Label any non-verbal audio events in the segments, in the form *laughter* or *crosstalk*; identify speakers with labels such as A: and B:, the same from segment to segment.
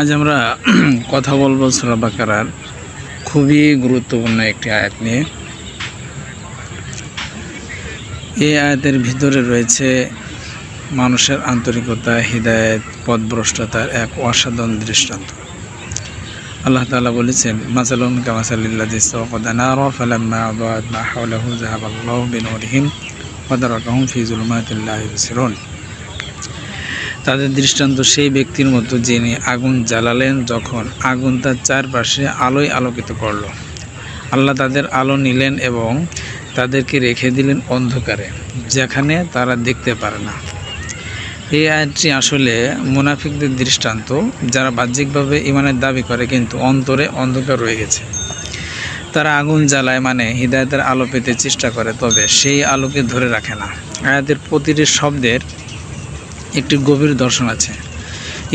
A: আজ আমরা *clears throat* কথা বলব সুরা বাকারার খুবই গুরুত্বপূর্ণ একটি আয়াত নিয়ে। এই আয়াতের ভিতরে রয়েছে মানুষের আন্তরিকতা, হৃদায়ত, পথভ্রষ্টতার এক অসাধারণ দৃষ্টান্ত। আল্লাহ তাআলা বলেছেন, মাসালুন কামাসালিল্লাযী সাওয়াকাদা নারা তাদের দৃষ্টান্ত সেই ব্যক্তির মতো যিনি আগুন জ্বালালেন যখন আগুন তার চারপাশে আলোয় আলোকিত করল। আল্লাহ তাদের আলো নিলেন এবং তাদেরকে রেখে দিলেন অন্ধকারে, যেখানে তারা দেখতে পারে না। এই আয়াতটি আসলে মুনাফিকদের দৃষ্টান্ত, যারা বাহ্যিকভাবে ইমানের দাবি করে কিন্তু অন্তরে অন্ধকার রয়ে গেছে। তারা আগুন জ্বালায় মানে হৃদায়তের আলো পেতে চেষ্টা করে, তবে সেই আলোকে ধরে রাখে না। আয়াতের প্রতিটি শব্দের একটি গভীর দর্শন আছে।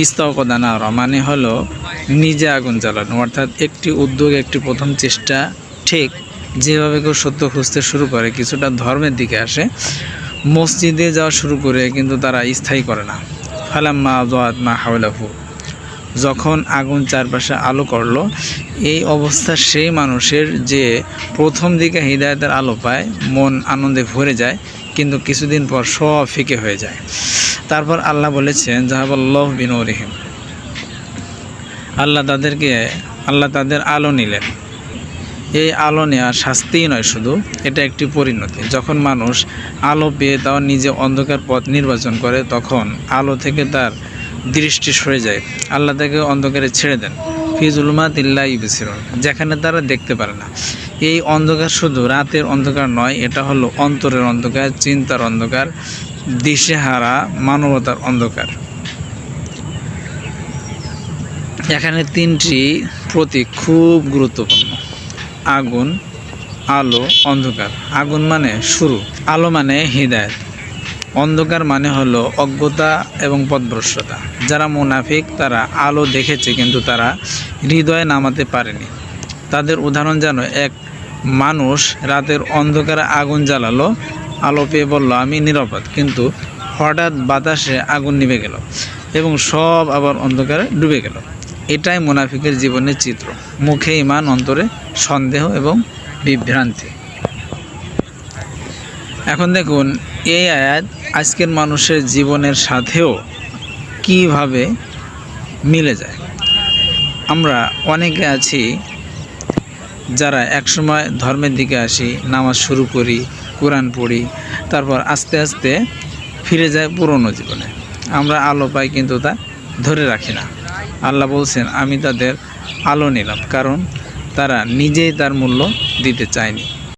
A: ইস্তকদানার মানে হলো নিজে আগুন জ্বালানো, অর্থাৎ একটি উদ্যোগ, একটি প্রথম চেষ্টা, ঠিক যেভাবে কেউ সত্য খুঁজতে শুরু করে, কিছুটা ধর্মের দিকে আসে। মসজিদে যাওয়া শুরু করে কিন্তু তারা স্থায়ী করে না। ফালাম্মা আজাদ মা হাওলাফু যখন আগুন চারপাশে আলো করল, এই অবস্থা সেই মানুষের যে প্রথম দিকে হৃদায়তের আলো পায়, মন আনন্দে ভরে যায়, কিন্তু কিছুদিন পর সব ফিকে হয়ে যায়। তারপর আল্লাহ বলেছেন জাহাবাল্লাহ বিন রহিম আল্লাহ তাদেরকে, আল্লাহ তাদের আলো নিলেন। এই আলো নেওয়া শাস্তিই নয় শুধু, এটা একটি পরিণতি। যখন মানুষ আলো পেয়ে তাও নিজে অন্ধকার পথ নির্বাচন করে, তখন আলো থেকে তার দৃষ্টি সরে যায়। আল্লাহ তাকে অন্ধকারে ছেড়ে দেন। ফিজুলমা তিল্লা ইবিসিরন যেখানে তারা দেখতে পারে না। এই অন্ধকার শুধু রাতের অন্ধকার নয়, এটা হলো অন্তরের অন্ধকার, চিন্তার অন্ধকার। দিশেহারা মানবতার অন্ধকার। এখানে তিনটি প্রতীক খুব গুরুত্বপূর্ণ। আগুন, আলো, অন্ধকার। আগুন মানে শুরু, আলো মানে হৃদায়ত অন্ধকার মানে হলো অজ্ঞতা এবং পথভ্রষ্টতা। যারা মুনাফিক, তারা আলো দেখেছে, কিন্তু তারা হৃদয়ে নামাতে পারেনি। তাদের উদাহরণ যেন এক মানুষ রাতের অন্ধকারে আগুন জ্বালালো আলো পেয়ে বলল, আমি নিরাপদ। কিন্তু হঠাৎ বাতাসে আগুন নিভে গেল এবং সব আবার অন্ধকারে ডুবে গেল। এটাই মুনাফিকের জীবনের চিত্র। মুখে ইমান অন্তরে সন্দেহ এবং বিভ্রান্তি। এখন দেখুন, এই আয়াত আজকের মানুষের জীবনের সাথেও কীভাবে মিলে যায়। আমরা অনেকে আছি যারা একসময় ধর্মের দিকে আসি, নামাজ শুরু করি কোরআন পড়ি, তারপর আস্তে আস্তে ফিরে যায় পুরনো জীবনে। আমরা আলো পাই কিন্তু তা ধরে রাখি না। আল্লাহ বলছেন, আমি তাদের আলো নিলাম, কারণ তারা নিজেই তার মূল্য দিতে চায়নি।